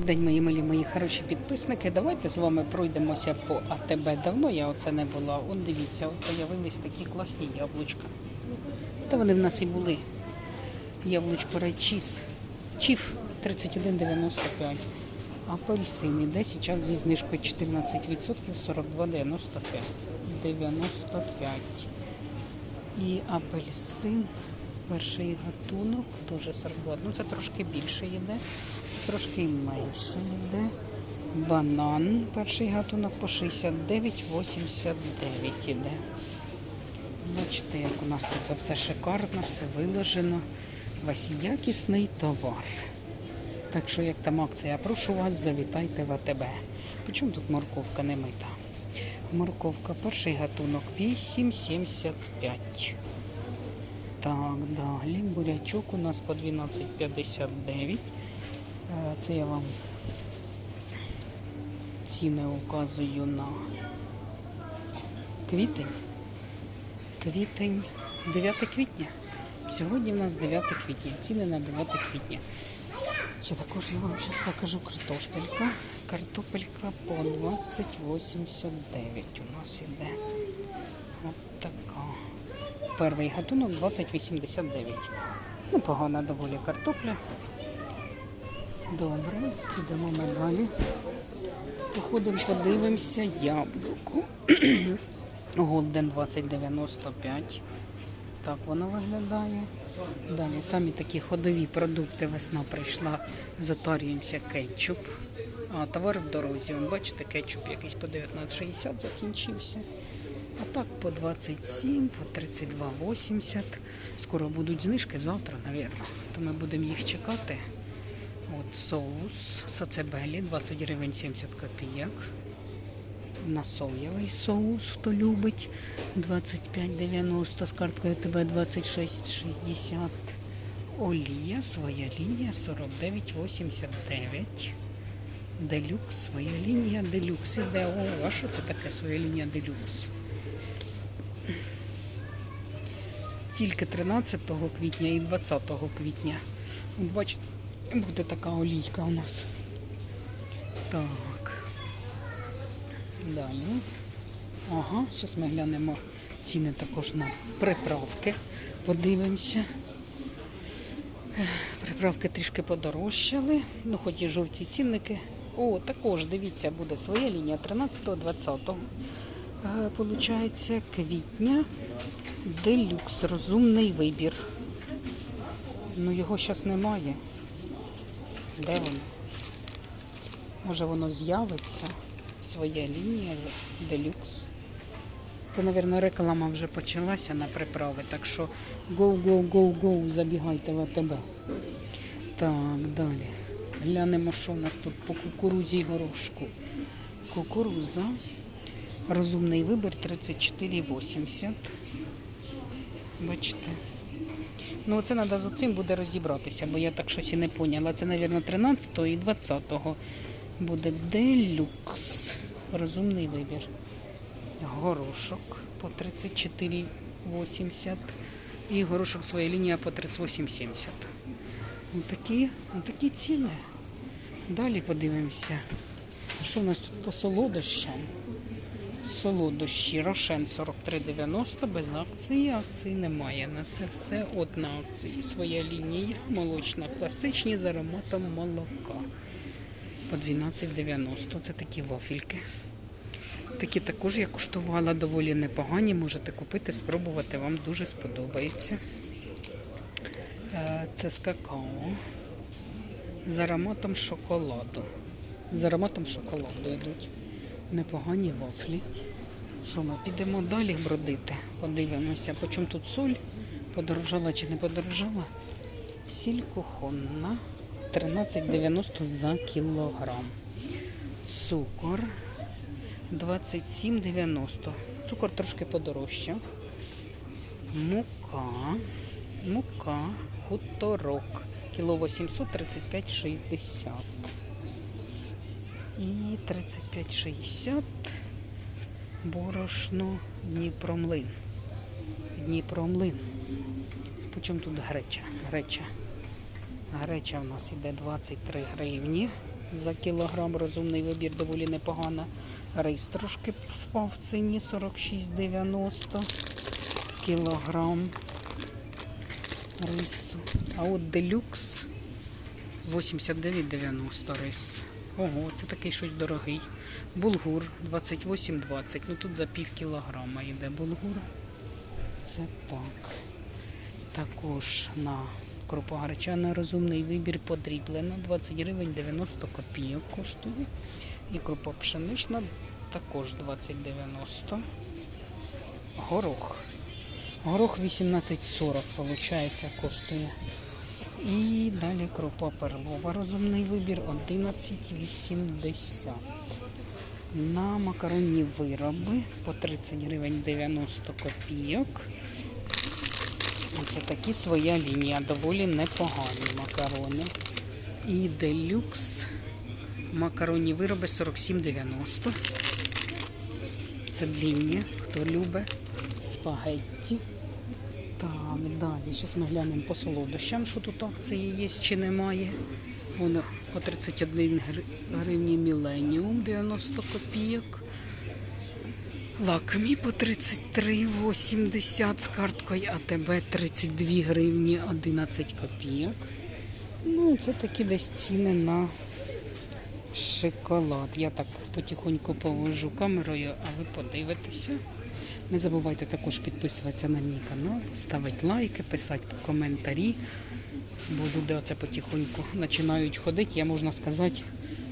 Добрий день, мої милі, мої хороші підписники. Давайте з вами пройдемося по АТБ. Давно я оце не була. Он дивіться, от появились такі класні яблучка. Та вони в нас і були. Яблучко Райчіс. Чіф 31,95. Апельсин іде зараз зі знижкою 14%, 42,95. 95. І апельсин, перший гатунок, теж 42. Ну це трошки більше йде, це трошки менше йде. Банан, перший гатунок по 69,89 йде. Бачите, як у нас тут все шикарно, все виложено. Весь якісний товар. Так що, як там акція, прошу вас, завітайте в АТБ. Почому тут морковка не мита? Морковка, перший гатунок 8,75. Так, далі бурячок у нас по 12,59. Е, Це я вам ціни указую на квітень. Квітень, 9 квітня. Сьогодні в нас 9 квітня. Ціни на 9 квітня. Ще також я вам зараз покажу картошпелька. Картопелька по 20,89 у нас іде. От така. Перший гатунок 20,89. Ну, погана доволі картопля. Добре, підемо ми далі. Походимо, подивимося яблуко. Голден 2095. Так воно виглядає. Далі самі такі ходові продукти. Весна прийшла. Затарюємося кетчуп. А товар в дорозі. Бачите, кетчуп якийсь по 19,60 закінчився. А так по 27, по 32,80. Скоро будуть знижки завтра, напевно. То ми будемо їх чекати. От соус сацебелі 20 гривень 70 копійок. На соєвий соус, хто любить 25,90 з карткою ТБ 26,60. Олія, своя лінія 49,89. Делюкс, своя лінія делюкс. Іде. О, а що це таке своя лінія делюкс? Тільки 13 квітня і 20 квітня. Бачите, буде така олійка у нас. Так. Далі. Ага, зараз ми глянемо ціни також на приправки. Подивимося. Приправки трішки подорожчали. Ну, хоч і жовті цінники. О, також, дивіться, буде своя лінія 13-20. Е, квітня. Делюкс. Розумний вибір. Ну його зараз немає. Де воно? Може воно з'явиться. Своя лінія делюкс. Це, мабуть, реклама вже почалася на приправи, так що go, забігайте в АТБ. Так, далі. Глянемо, що у нас тут по кукурузі і горошку. Кукуруза. Розумний вибір 34,80. Бачите. Ну, оце треба за цим буде розібратися, бо я так щось і не поняла. Це, мабуть, 13 і 20 буде делюкс. Розумний вибір. Горошок по 34,80. І горошок своя лінія по 38,70. Отакі, отакі ціни. Далі подивимося. Що у нас тут по солодощам? Солодощі Рошен 43,90 без акції. Акції немає. На це все от на акції. Своя лінія молочна, класичні з ароматом молока. По 12,90. Це такі вафельки. Такі також я куштувала доволі непогані. Можете купити, спробувати, вам дуже сподобається. Е, Це з какао. З ароматом шоколаду. З ароматом шоколаду йдуть. Непогані вафлі. Що ми підемо далі бродити? Подивимося, по чому тут соль? Подорожала чи не подорожала? Сіль кухонна 13,90 за кілограм. Цукор 27,90. Цукор трошки подорожчав. Мука. Мука. Хуторок. Кіло 835,60. І 35,60 борошно Дніпромлин. Дніпромлин. Почому тут греча? Греча. Греча в нас іде 23 гривні. за кілограм. Розумний вибір доволі непогано. Рис трошки впав в ціні 46,90 кілограм рису. А от делюкс 89,90 рис. Ого, це такий щось дорогий. Булгур 28,20. Ну тут за пів кілограма йде булгур. Це так. Також на крупа гречана розумний вибір подріблена. 20 гривень 90 копійок коштує. І крупа пшенична також 20,90. Горох. Горох 18,40 виходить, коштує. І далі крупа перлова. Розумний вибір 11,80. На макаронні вироби по 30 гривень 90 копійок. Це такі своя лінія, доволі непогані макарони. І делюкс макаронні вироби 47,90. Це длінні, хто любить спагетті. Так, далі. Зараз ми глянемо по солодощам, що тут акції є чи немає. Воно по 31 гривні Міленіум 90 копійок. Лакмі по 33,80 з карткою АТБ 32 гривні 11 копійок. Ну, це такі десь ціни на шоколад. Я так потихоньку повожу камерою, а ви подивитеся. Не забувайте також підписуватися на мій канал, ставити лайки, писати коментарі. Бо люди оце потихоньку починають ходити. Я можна сказати,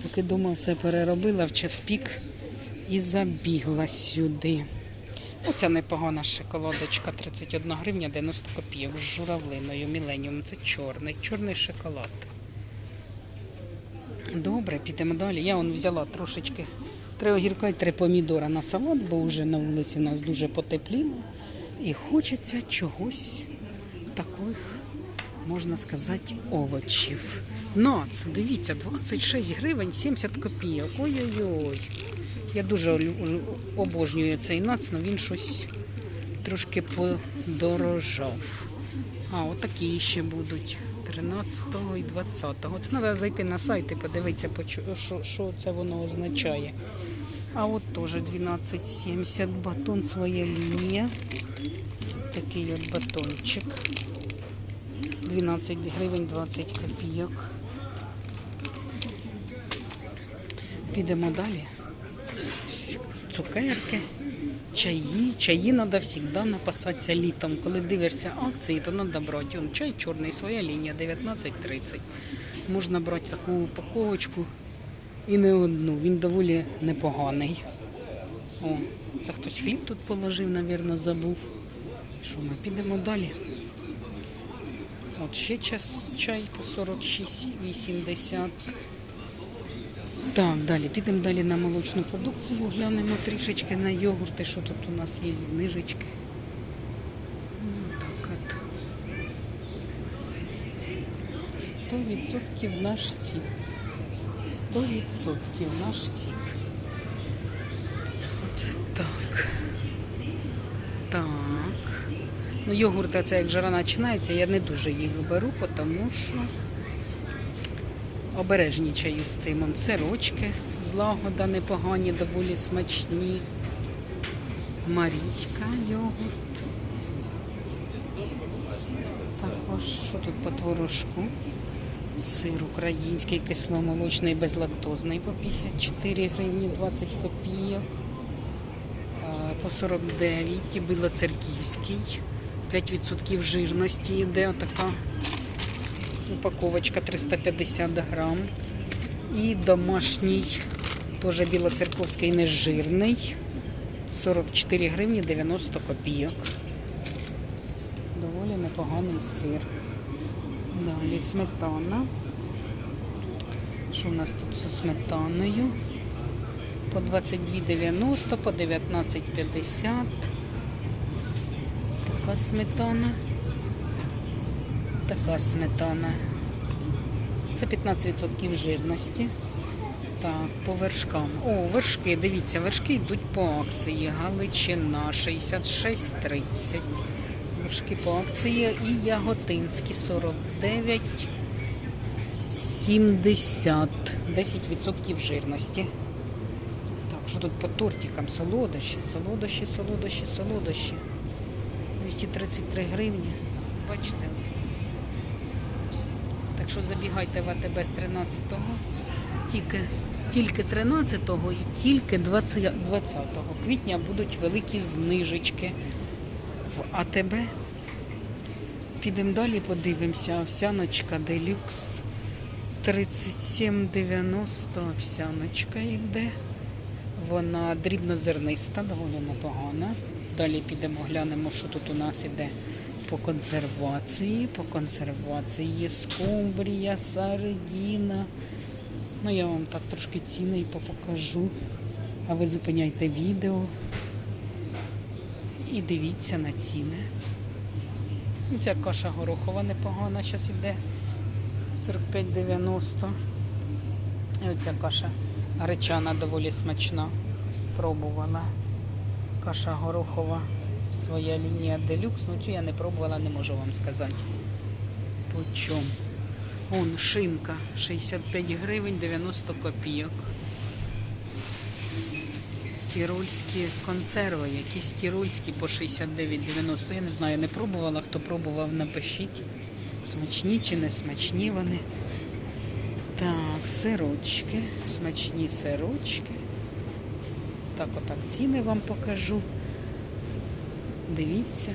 поки вдома все переробила в час пік і забігла сюди. Оця непогана шоколадочка 31 гривня 90 копійок з журавлиною Міленіум. Це чорний, чорний шоколад. Добре, підемо далі. Я он взяла трошечки три огірка і три помідора на салат, бо вже на вулиці у нас дуже потепліло. І хочеться чогось таких, можна сказати, овочів. Нац, дивіться, 26 гривень 70 копійок. Ой-ой-ой. Я дуже обожнюю цей нац, але він щось трошки подорожав. А, отакі ще будуть. 13 і 20. Це треба зайти на сайт і подивитися, що, це воно означає. А от теж 12,70 батон своя лінія. Такий от батончик. 12 гривень 20 копійок. Підемо далі. Цукерки, чаї. Чаї треба завжди напасатися літом. Коли дивишся акції, то треба брати. Он, чай чорний, своя лінія 19,30. Можна брати таку упаковочку і не одну. Він доволі непоганий. О, це хтось хліб тут положив, мабуть, забув. Що ми підемо далі? От ще час чай по 46,80. Так, далі підемо далі на молочну продукцію, глянемо трішечки на йогурти, що тут у нас є знижечки. Ну, Так от. 100% наш сік. 100% наш сік. Оце так. Так. Ну, йогурти, це як жара починається, я не дуже їх беру, тому що обережнічаю з цим. Сирочки злагода непогані, доволі смачні. Марійка йогурт. Також що тут по творожку? Сир український, кисломолочний, безлактозний по 54 гривні 20 копійок. По 49 білоцерківський. 5% жирності йде отака упаковочка 350 грам. І домашній, теж білоцерковський нежирний. 44 гривні 90 копійок. Доволі непоганий сир. Далі сметана. Що у нас тут зі сметаною? По 22,90, по 19,50. Така сметана. Така сметана. Це 15% жирності. Так, по вершкам. О, вершки, дивіться, вершки йдуть по акції. Галичина 66,30. Вершки по акції і яготинські 49,70. 10% жирності. Так, що тут по тортикам? Солодощі, солодощі, солодощі, солодощі. 233 гривні. Бачите? Так що забігайте в АТБ з 13-го. Тільки, тільки 13-го і тільки 20, 20 квітня будуть великі знижечки в АТБ. Підемо далі, подивимося. Овсяночка делюкс 37,90 овсяночка йде. Вона дрібнозерниста, доволі непогана. Далі підемо глянемо, що тут у нас іде по консервації. По консервації скумбрія, сардіна. Ну, я вам так трошки ціни покажу. А ви зупиняйте відео і дивіться на ціни. Ну, Ця каша горохова непогана, зараз іде 45,90. І оця каша гречана доволі смачна. Пробувала. Каша горохова, своя лінія делюкс. Ну цю я не пробувала, не можу вам сказати. По чому? Вон шинка 65 гривень 90 копійок. Тірольські консерви, якісь тірольські по 69,90. Я не знаю, не пробувала. Хто пробував, напишіть. Смачні чи не смачні вони. Так, сирочки, смачні сирочки. Так, отак ціни вам покажу. Дивіться.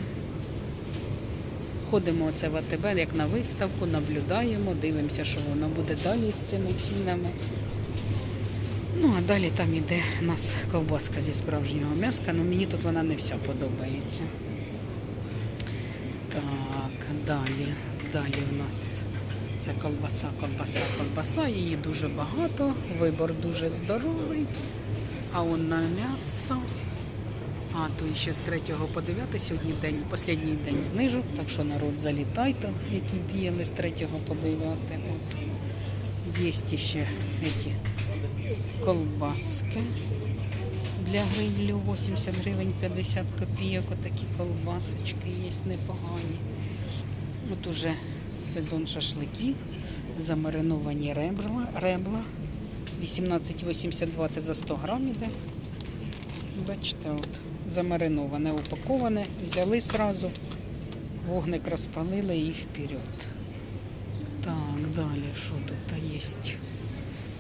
Ходимо оце в АТБ, як на виставку, наблюдаємо, дивимося, що воно буде далі з цими цінами. Ну, а далі там іде у нас ковбаска зі справжнього м'яска, але мені тут вона не вся подобається. Так, далі, далі в нас це колбаса, колбаса, колбаса. Її дуже багато, вибор дуже здоровий. А он на м'ясо. А, то ще з 3 по 9 сьогодні день, останній день знижок, так що народ залітайте, які діяли з 3 по 9. От. Є ще ці колбаски для грилю 80 гривень 50 копійок. Отакі колбасочки є непогані. От уже сезон шашликів, замариновані ребра, ребла. 18,82 це за 100 грам іде. Бачите, от, замариноване, упаковане, взяли сразу, вогник розпалили і вперед. Так, далі, що тут є?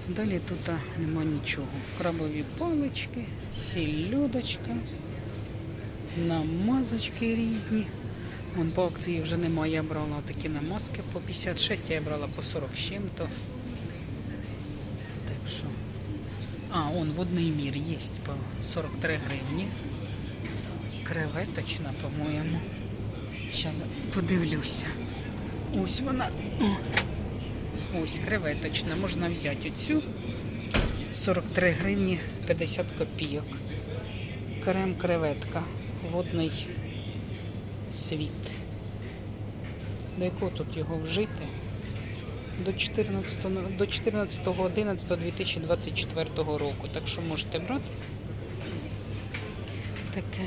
Далі тут нема нічого. Крабові палички, сільодочка, намазочки різні. Вон по акції вже немає. Я брала такі намазки по 56, я брала по 40 з чим-то. Так що. А, он водний мір є по 43 гривні. Креветочна, по-моєму. Зараз подивлюся. Ось вона. Ось креветочна. Можна взяти оцю 43 гривні 50 копійок. Крем креветка. Водний світ. До якого тут його вжити? До 14, до 14.11.2024 року. Так що можете брати таке.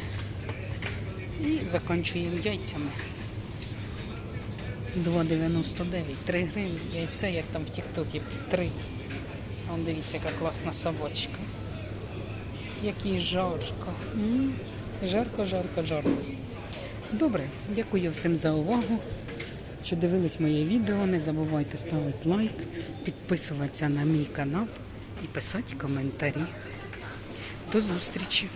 І закінчуємо яйцями. 2,99, 3 гривні. Яйце, як там в Тіктокі, 3. Вон дивіться, яка класна совочка. Який жарко. Жарко, жарко, жарко. Добре, дякую всім за увагу. Що дивились моє відео. Не забувайте ставити лайк, підписуватися на мій канал і писати коментарі. До зустрічі!